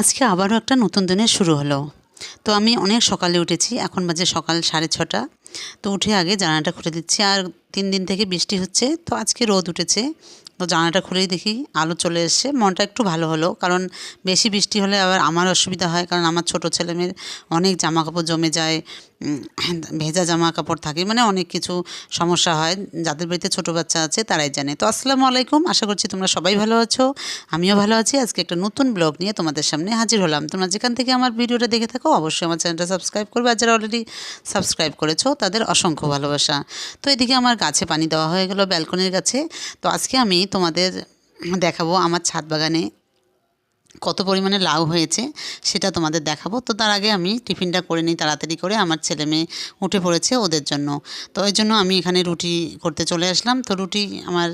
আজকে আবারও একটা নতুন দিনের শুরু হলো। তো আমি অনেক সকালে উঠেছি, এখন বাজে সকাল সাড়ে ছটা। তো উঠে আগে জানালাটা খুলে দিচ্ছি, আর তিন দিন থেকে বৃষ্টি হচ্ছে, তো আজকে রোদ উঠেছে। তো জানালাটা খুলেই দেখি, আলো চলে এসছে। মনটা একটু ভালো হলো, কারণ বেশি বৃষ্টি হলে আবার আমার অসুবিধা হয়, কারণ আমার ছোটো ছেলেমেয়ের অনেক জামা কাপড় জমে যায় ভেজা জামা কাপড় থাকে মানে অনেক কিছু সমস্যা হয়। যাদের বাড়িতে ছোটো বাচ্চা আছে, তারাই জানে। তো আসসালামু আলাইকুম, আশা করছি তোমরা সবাই ভালো আছো, আমিও ভালো আছি। আজকে একটা নতুন ব্লগ নিয়ে তোমাদের সামনে হাজির হলাম। তোমরা যেখান থেকে আমার ভিডিওটা দেখে থাকো, অবশ্যই আমার চ্যানেলটা সাবস্ক্রাইব করবে, আর যারা অলরেডি সাবস্ক্রাইব করেছ, তাদের অসংখ্য ভালোবাসা। তো এদিকে আমার গাছে পানি দেওয়া হয়ে গেল ব্যালকনির গাছে। তো আজকে আমি তোমাদের দেখাবো আমার ছাদ বাগানে কত পরিমাণে লাউ হয়েছে সেটা তোমাদের দেখাবো। তো তার আগে আমি টিফিনটা করে নিই তাড়াতাড়ি করে। আমার ছেলে মেয়ে উঠে পড়েছে ওদের জন্য। তো ওই জন্য আমি এখানে রুটি করতে চলে আসলাম। তো রুটি আমার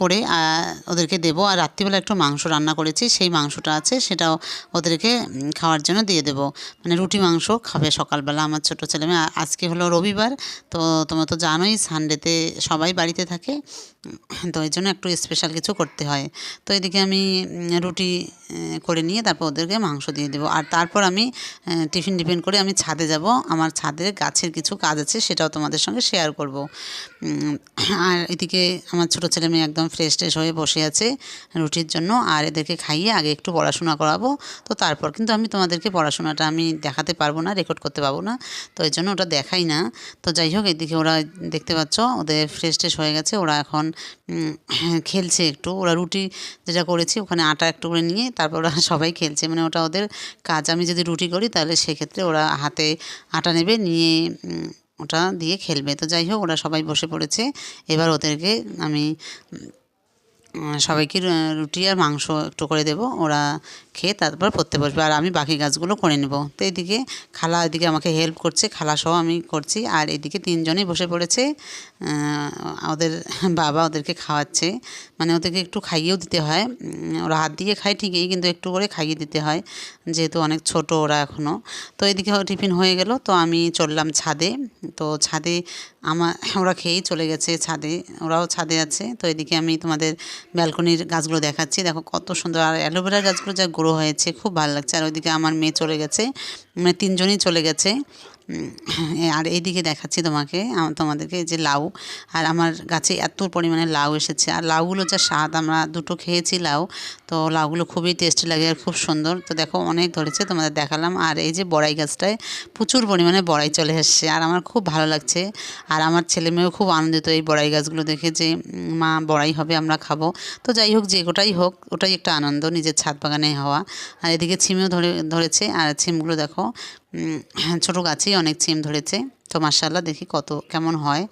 করে ওদেরকে দেবো। আর রাত্রিবেলা একটু মাংস রান্না করেছি। সেই মাংসটা আছে, সেটাও ওদেরকে খাওয়ার জন্য দিয়ে দেবো। মানে রুটি মাংস খাবে সকালবেলা আমার ছোটো ছেলে মেয়ে। আজকে হলো রবিবার। তো তোমরা তো জানোই সানডেতে সবাই বাড়িতে থাকে। তো এই জন্য একটু স্পেশাল কিছু করতে হয়। তো এদিকে আমি রুটি করে নিয়ে তারপর ওদেরকে মাংস দিয়ে দেবো। আর তারপর আমি টিফিন টিফিন করে আমি ছাদে যাব। আমার ছাদের গাছের কিছু কাজ আছে, সেটাও তোমাদের সঙ্গে শেয়ার করব। আর এদিকে আমার ছোটো ছেলে মেয়ে একদম ফ্রেশ ট্রেশ হয়ে বসে আছে রুটির জন্য, আর এদেরকে খাইয়ে আগে একটু পড়াশোনা করাবো। তো তারপর কিন্তু আমি তোমাদেরকে পড়াশোনাটা আমি দেখাতে পারব না রেকর্ড করতে পারব না। তো এই জন্য ওটা দেখাই না। তো যাই হোক, এদিকে ওরা দেখতে পাচ্ছ, ওদের ফ্রেশ ট্রেশ হয়ে গেছে। ওরা এখন খেলছে একটু। ওরা রুটি যেটা করেছি, ওখানে আটা একটু করে নিয়ে তারপর ওরা সবাই খেলছে। মানে ওটা ওদের কাজ। আমি যদি রুটি করি, তাহলে সেক্ষেত্রে ওরা হাতে আটা নেবে, নিয়ে ওটা দিয়ে খেলবে। তো যাই হোক, ওরা সবাই বসে পড়েছে। এবার ওদেরকে আমি সবাইকে রুটি আর মাংস একটু করে দেবো, ওরা খেয়ে তারপর পড়তে বসবে। আর আমি বাকি কাজগুলো করে নেব। তো এদিকে খালা এদিকে আমাকে হেল্প করছে, খালা সহ আমি করছি। আর এদিকে তিনজনেই বসে পড়েছে। ওদের বাবা ওদেরকে খাওয়াচ্ছে। মানে ওদেরকে একটু খাইয়েও দিতে হয়। ওরা হাত দিয়ে খায় ঠিকই, কিন্তু একটু করে খাইয়ে দিতে হয়, যেহেতু অনেক ছোট ওরা এখনও তো এদিকে টিফিন হয়ে গেল, তো আমি চললাম ছাদে। তো ছাদে আমার ওরা খেয়েই চলে গেছে ছাদে, ওরাও ছাদে আছে। তো এদিকে আমি তোমাদের ব্যালকনির গাছগুলো দেখাচ্ছি। দেখো কত সুন্দর, আর অ্যালোভেরার গাছগুলো যা গ্রো হয়েছে, খুব ভালো লাগছে। আর ওইদিকে আমার মেয়ে চলে গেছে মানে তিনজনই চলে গেছে। আর এইদিকে দেখাচ্ছি তোমাকে তোমাদেরকে যে লাউ, আর আমার গাছে এত পরিমাণে লাউ এসেছে, আর লাউগুলো যা স্বাদ, আমরা দুটো খেয়েছি লাউ, তো লাউগুলো খুবই টেস্টি লাগে আর খুব সুন্দর। তো দেখো অনেক ধরেছে, তোমাদের দেখালাম, আর এই যে বড়াই গাছটায় প্রচুর পরিমাণে বড়াই চলে এসছে, আর আমার খুব ভালো লাগছে, আর আমার ছেলে মেয়েও খুব আনন্দিত এই বড়াই গাছগুলো দেখে যে মা বড়াই হবে, আমরা খাব। তো যাই হোক, যে গোটাই হোক, ওটাই একটা আনন্দ, নিজের ছাদ বাগানে হওয়া। আর এদিকে ছিমেও ধরে, ধরেছে, আর ছিমগুলো দেখো ছোটো গাছেই অনেক ছিম ধরেছে। তো মার্শাল্লাহ দেখি কত, কেমন হয়।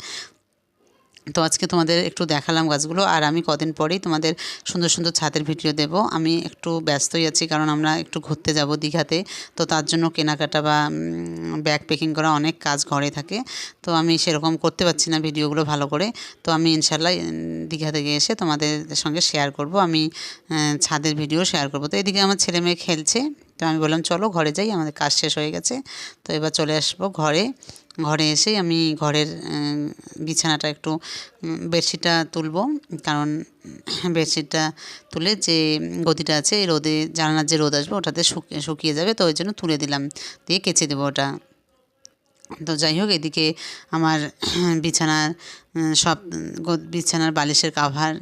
তো আজকে তোমাদের একটু দেখালাম গাছগুলো, আর আমি কদিন পরেই তোমাদের সুন্দর সুন্দর ছাদের ভিডিও দেব। আমি একটু ব্যস্তই আছি, কারণ আমরা একটু ঘুরতে যাব দীঘাতে। তো তার জন্য কেনাকাটা বা ব্যাগ প্যাকিং করা অনেক কাজ ঘরে থাকে। তো আমি সেরকম করতে পারছি না ভিডিওগুলো ভালো করে। তো আমি ইনশাল্লাহ দীঘা থেকে এসে তোমাদের সঙ্গে শেয়ার করব। আমি ছাদের ভিডিও শেয়ার করব। তো এদিকে আমার ছেলে মেয়ে খেলছে। তো আমি বললাম, চলো ঘরে যাই, আমাদের কাজ শেষ হয়ে গেছে। তো এবার চলে আসব ঘরে। ঘরে এসেই আমি ঘরের বিছানাটা একটু বেডশিটটা তুলবো। কারণ বেডশিটটা তুলে যে গদিটা আছে রোদে, জানালার যে রোদ আসবে, ওটাতে শুকিয়ে শুকিয়ে যাবে, তো ওই জন্য তুলে দিলাম। দিয়ে কেচে দেবো ওটা। তো যাই হোক, এদিকে আমার বিছানার সব বিছানার বালিশের কাভার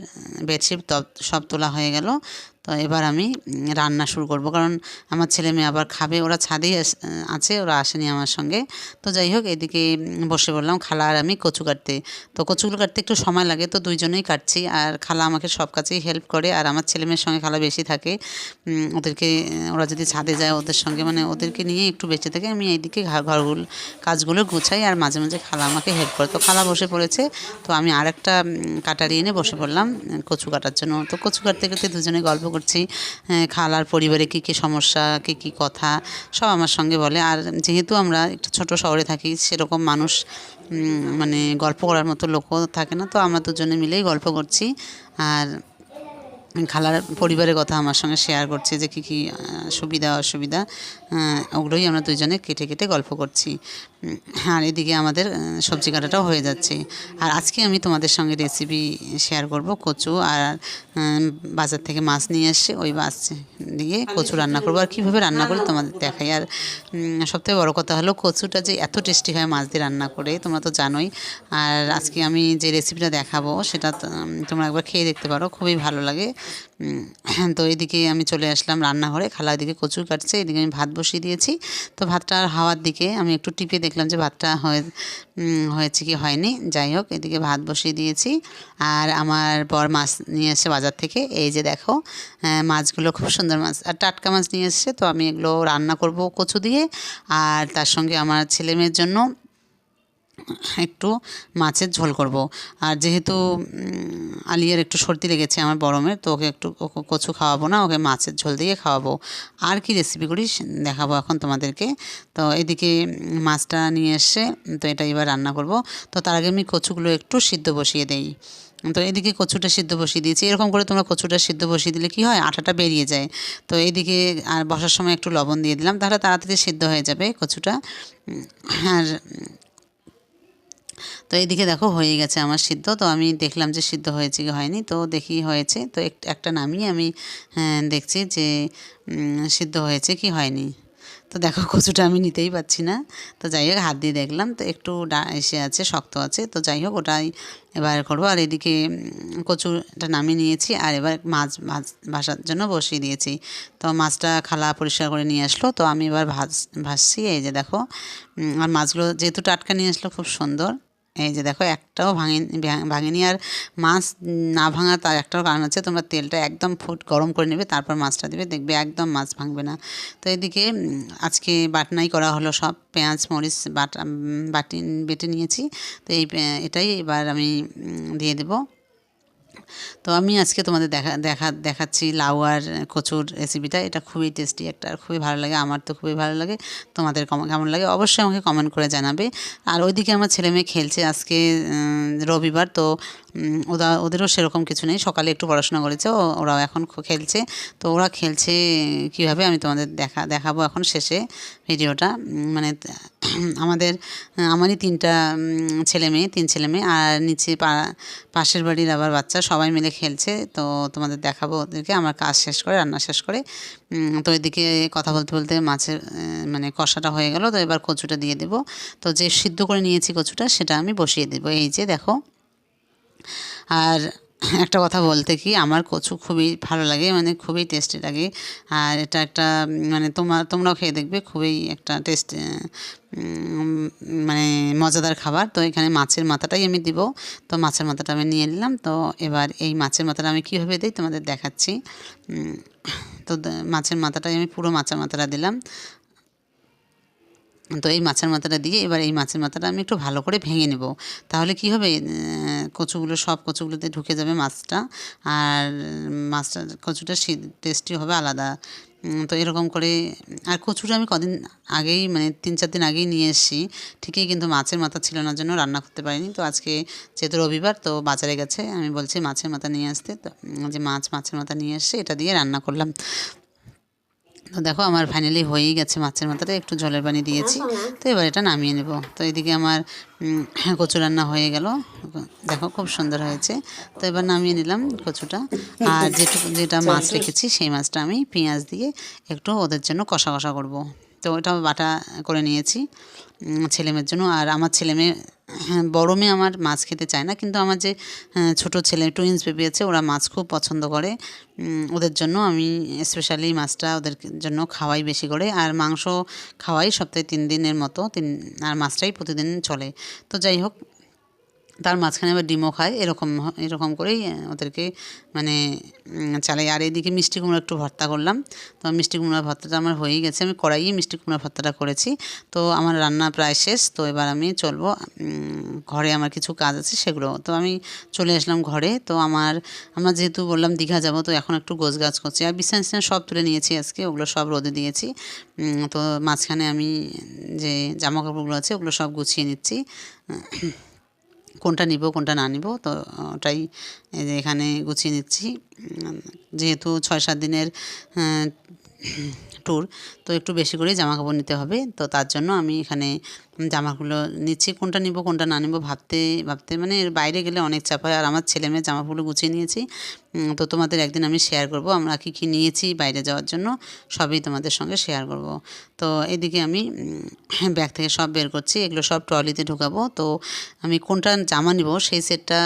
বেডশিট সব তোলা হয়ে গেল। তো এবার আমি রান্না শুরু করব। কারণ আমার ছেলে মেয়ে আবার খাবে, ওরা ছাদেই আছে, ওরা আসেনি আমার সঙ্গে। তো যাই হোক, এদিকে বসে বললাম খালা আর আমি কচু কাটতে। তো কচুগুলো কাটতে একটু সময় লাগে, তো দুইজনেই কাটছি। আর খালা আমাকে সব কাছেই হেল্প করে। আর আমার ছেলে মেয়ের সঙ্গে খালা বেশি থাকে ওদেরকে ওরা যদি ছাদে যায় ওদের সঙ্গে মানে ওদেরকে নিয়ে একটু বেঁচে থাকে, আমি এইদিকে ঘর ঘরগুলো, কাজগুলো গুছাই। আর মাঝে মাঝে খালা আমাকে হেল্প করে। তো খালা বসে পড়েছে তো আমি আর একটা কাটারি এনে বসে পড়লাম, কচু কাটার জন্য। তো কচু কাটতে কাটতে দুজনে গল্প করছি খালার পরিবারে কী কী সমস্যা, কী কী কথা, সব আমার সঙ্গে বলে। আর যেহেতু আমরা একটা ছোট শহরে থাকি, সেরকম মানুষ মানে গল্প করার মতো লোকও থাকে না, তো আমরা দুজনে মিলেই গল্প করছি। আর খালার পরিবারের কথা আমার সঙ্গে শেয়ার করছে যে কী কী সুবিধা অসুবিধা ওগুলোই আমরা দুজনে কেটে কেটে গল্প করছি। আর এদিকে আমাদের সবজি কাটাটাও হয়ে যাচ্ছে। আর আজকে আমি তোমাদের সঙ্গে রেসিপি শেয়ার করব কচু আর বাজার থেকে মাছ নিয়ে এসে ওই মাছ দিয়ে কচু রান্না করব। আর কীভাবে রান্না করি তোমাদের দেখাই। আর সবথেকে বড় কথা হলো কচুটা যে এত টেস্টি হয় মাছ দিয়ে রান্না করে তোমরা তো জানোই। আর আজকে আমি যে রেসিপিটা দেখাবো সেটা তোমরা একবার খেয়ে দেখতে পারো খুবই ভালো লাগে। তো এদিকে আমি চলে আসলাম রান্নাঘরে খালা এদিকে কচু কাটছে এদিকে আমি ভাত বসিয়ে দিয়েছি। তো ভাতটা হাওয়ার দিকে আমি একটু টিপে দেখলাম যে ভাতটা হয়ে হয়েছে কি হয়নি। যাই হোক এদিকে ভাত বসিয়ে দিয়েছি। আর আমার বর মাছ নিয়ে এসে বাজার থেকে। এই যে দেখো আহ, মাছগুলো খুব সুন্দর মাছ। আর টাটকা মাছ নিয়ে এসছে তো আমি এগুলো রান্না করব কচু দিয়ে। আর তার সঙ্গে আমার ছেলে মেয়ের জন্য একটু মাছের ঝোল করব। আর যেহেতু আলিয়ার একটু সর্দি লেগেছে আমার বড়মের তো ওকে একটু কচু খাওয়াবো না, ওকে মাছের ঝোল দিয়ে খাওয়াবো। আর কি রেসিপি করি দেখাবো এখন তোমাদেরকে। তো এদিকে মাছটা নিয়ে এসে, তো এটা এবার রান্না করব। তো তার আগে আমি কচুগুলো একটু সিদ্ধ বসিয়ে দেই। তো এদিকে কচুটা সিদ্ধ বসিয়ে দিয়েছি। এরকম করে তোমরা কচুটা সিদ্ধ বসিয়ে দিলে কি হয়? আটাটা বেরিয়ে যায়। তো এদিকে, আর বসার সময় একটু লবণ দিয়ে দিলাম। তাহলে তাড়াতাড়ি সিদ্ধ হয়ে যাবে কচুটা। আর তো এইদিকে দেখো হয়ে গেছে আমার সিদ্ধ। তো আমি দেখলাম যে সিদ্ধ হয়েছে কি হয়নি তো দেখি হয়েছে। তো এক- একটা নামিয়ে আমি হ্যাঁ, দেখছি যে সিদ্ধ হয়েছে কি হয়নি। তো দেখো কচুটা আমি নিতেই পাচ্ছি না। তো যাই হোক হাত দিয়ে দেখলাম। তো একটু ডা এসে আছে শক্ত আছে। তো যাই হোক ওটাই এবার করব। আর এদিকে কচুটা নামিয়ে নিয়েছি। আর এবার মাছ ভাজ ভাসার জন্য বসিয়ে দিয়েছি। তো মাছটা খালা পরিষ্কার করে নিয়ে আসলো। তো আমি এবার ভাজ ভাসছি এই যে দেখো আর মাছগুলো যেহেতু টাটকা নিয়ে আসলো খুব সুন্দর। এই যে দেখো, একটাও ভাঙে ভাঙেনি আর মাছ না ভাঙা তার একটাও কারণ হচ্ছে তোমরা তেলটা একদম ফুট গরম করে নেবে, তারপর মাছটা দেবে, দেখবে একদম মাছ ভাঙবে না। তো এদিকে আজকে বাটনাই করা হলো সব, পেঁয়াজ, মরিচ, বাটা বাটি বেটে নিয়েছি। তো এই এটাই এবার আমি দিয়ে দেবো। তো আমি আজকে তোমাদের দেখা দেখা, দেখাচ্ছি লাউ আর কচুর রেসিপিটা এটা খুবই টেস্টি একটা আর খুবই ভালো লাগে। আমার তো খুবই ভালো লাগে। তোমাদের কম- কেমন লাগে অবশ্যই আমাকে কমেন্ট করে জানাবে। আর ওইদিকে আমার ছেলে মেয়ে খেলছে আজকে রবিবার। তো ওরা ওদেরও সেরকম কিছু নেই। সকালে একটু পড়াশোনা করেছে ওরাও এখন খেলছে। তো ওরা খেলছে কীভাবে আমি তোমাদের দেখা দেখাবো এখন শেষে ভিডিওটা। মানে আমাদের আমারই তিনটা ছেলে মেয়ে, তিন ছেলে মেয়ে আর নিচে পাশের বাড়ির আবার বাচ্চা, সবাই মিলে খেলছে। তো তোমাদের দেখাবো ওদেরকে, আমার কাজ শেষ করে, রান্না শেষ করে। তো এদিকে কথা বলতে বলতে মাছের মানে কষাটা হয়ে গেল। তো এবার কচুটা দিয়ে দেবো। তো যে সিদ্ধ করে নিয়েছি কচুটা, সেটা আমি বসিয়ে দেবো। এই যে দেখো আর একটা কথা বলতে কি, আমার কচু খুবই ভালো লাগে মানে খুবই টেস্টি লাগে। আর এটা একটা মানে তোমার তোমরাও খেয়ে দেখবে, খুবই একটা টেস্ট মানে মজাদার খাবার। তো এখানে মাছের মাথাটাই আমি দিব। তো মাছের মাথাটা আমি নিয়ে নিলাম। তো এবার এই মাছের মাথাটা আমি কীভাবে দিই তোমাদের দেখাচ্ছি। তো মাছের মাথাটাই আমি পুরো মাছের মাথাটা দিলাম। তো এই মাছের মাথাটা দিয়ে এবার এই মাছের মাথাটা আমি একটু ভালো করে ভেঙে নেব। তাহলে কি হবে? কচুগুলো, সব কচুগুলোতে ঢুকে যাবে মাছটা। আর মাছটা, কচুটা টেস্টি হবে আলাদা। তো এরকম করে, আর কচুটা আমি কদিন আগেই মানে তিন চার দিন আগেই নিয়ে এসেছি। ঠিকই কিন্তু মাছের মাথা ছিল না, জন্য রান্না করতে পারিনি। তো আজকে যেহেতু রবিবার, তো বাজারে গেছে। আমি বলছি মাছের মাথা নিয়ে আসতে। তো, যে মাছ মাছের মাথা নিয়ে এসে এটা দিয়ে রান্না করলাম। তো দেখো আমার ফাইনালি হয়েই গেছে মাছের মাথাটা একটু জলের পানি দিয়েছি। তো এবার এটা নামিয়ে নেব। তো এদিকে আমার কচু রান্না হয়ে গেল। দেখো খুব সুন্দর হয়েছে। তো এবার নামিয়ে নিলাম কচুটা। আর যেটুকু যেটা মাছ রেখেছি সেই মাছটা আমি পেঁয়াজ দিয়ে একটু ওদের জন্য কষা কষা করব। তো ওটা বাটা করে নিয়েছি ছেলেমেয়ের ছেলে মেয়ের জন্য। আর আমার ছেলে মেয়ে হ্যাঁ, বড় মেয়ে আমার মাছ খেতে চায় না কিন্তু আমার যে হ্যাঁ, ছোট ছেলে টুইন্স বেবি আছে ওরা মাছ খুব পছন্দ করে। ওদের জন্য আমি স্পেশালি মাছটা ওদের জন্য খাওয়াই বেশি করে। আর মাংস খাওয়াই সপ্তাহে তিন দিনের মতো তিন আর মাছটাই প্রতিদিন চলে। তো যাই হোক তার মাঝখানে আবার ডিমও খায়, এরকম এরকম করেই ওদেরকে মানে চালাই আর এদিকে মিষ্টি কুমড়ো একটু ভর্তা করলাম। তো মিষ্টি কুমড়োর ভর্তাটা আমার হয়েই গেছে। আমি কড়াইয়ে মিষ্টি কুমড়োর ভর্তাটা করেছি। তো আমার রান্না প্রায় শেষ। তো এবার আমি চলবো ঘরে আমার কিছু কাজ আছে সেগুলো। তো আমি চলে আসলাম ঘরে। তো আমার, আমরা যেহেতু বললাম দীঘা যাব, তো এখন একটু গোছ গাছ করছি। আর বিছানা টিছানা সব তুলে নিয়েছি আজকে, ওগুলো সব রোদে দিয়েছি। তো মাঝখানে আমি যে জামা কাপড়গুলো আছে, ওগুলো সব গুছিয়ে নিচ্ছি। কোনটা নিব, কোনটা না নিব, তো ওটাই এখানে গুছিয়ে নিচ্ছি। যেহেতু ছয়, সাত দিনের ট্যুর তো একটু বেশি করে জামা কাপড় নিতে হবে, তো তার জন্য আমি এখানে জামাগুলো নিচ্ছি। কোনটা নিব, কোনটা না নিব ভাবতে ভাবতে মানে এর বাইরে গেলে অনেক চাপ হয়। আর আমার ছেলে মেয়ে জামাগুলো গুছিয়ে নিয়েছি তো তোমাদের একদিন আমি শেয়ার করব। আমরা কী কী নিয়েছি বাইরে যাওয়ার জন্য, সবই তোমাদের সঙ্গে শেয়ার করব। তো এদিকে আমি ব্যাগ থেকে সব বের করছি, এগুলো সব ট্রলিতে ঢুকাবো। তো আমি কোনটা জামা নিব, সেই সেটটা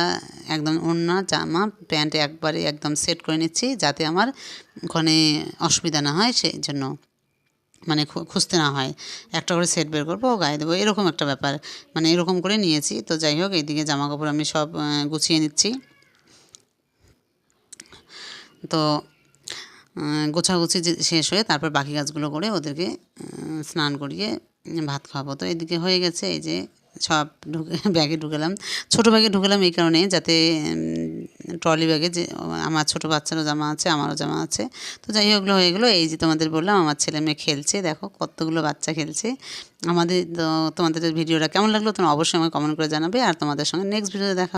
একদম ওড়না, জামা প্যান্ট একবারে একদম সেট করে নিচ্ছি, যাতে আমার ওখানে অসুবিধা না হয়, সেই জন্য। মানে খুঁজতে না হয়। একটা করে সেট বের করব, গায়ে দেবো, এরকম একটা ব্যাপার। মানে এরকম করে নিয়েছি। তো যাই হোক এইদিকে জামা কাপড় আমি সব গুছিয়ে নিচ্ছি। তো গোছাগুছি শেষ হয়ে তারপর বাকি কাজগুলো করে ওদেরকে স্নান করিয়ে ভাত খাওয়াবো। তো এদিকে হয়ে গেছে এই যে সব ঢুকে, ব্যাগে ঢুকালাম। ছোটো ব্যাগে ঢুকালাম এই কারণে যাতে ট্রলি ব্যাগে যে আমার ছোটো বাচ্চারও জামা আছে, আমারও জামা আছে। তো যাই হোক ওগুলো হয়ে গেলো। এই যে তোমাদের বললাম, আমার ছেলে মেয়ে খেলছে। দেখো কতগুলো বাচ্চা খেলছে। আমাদের তোমাদের ভিডিওটা কেমন লাগল তোমরা অবশ্যই আমাকে কমেন্ট করে জানাবে। আর তোমাদের সঙ্গে নেক্সট ভিডিওতে দেখা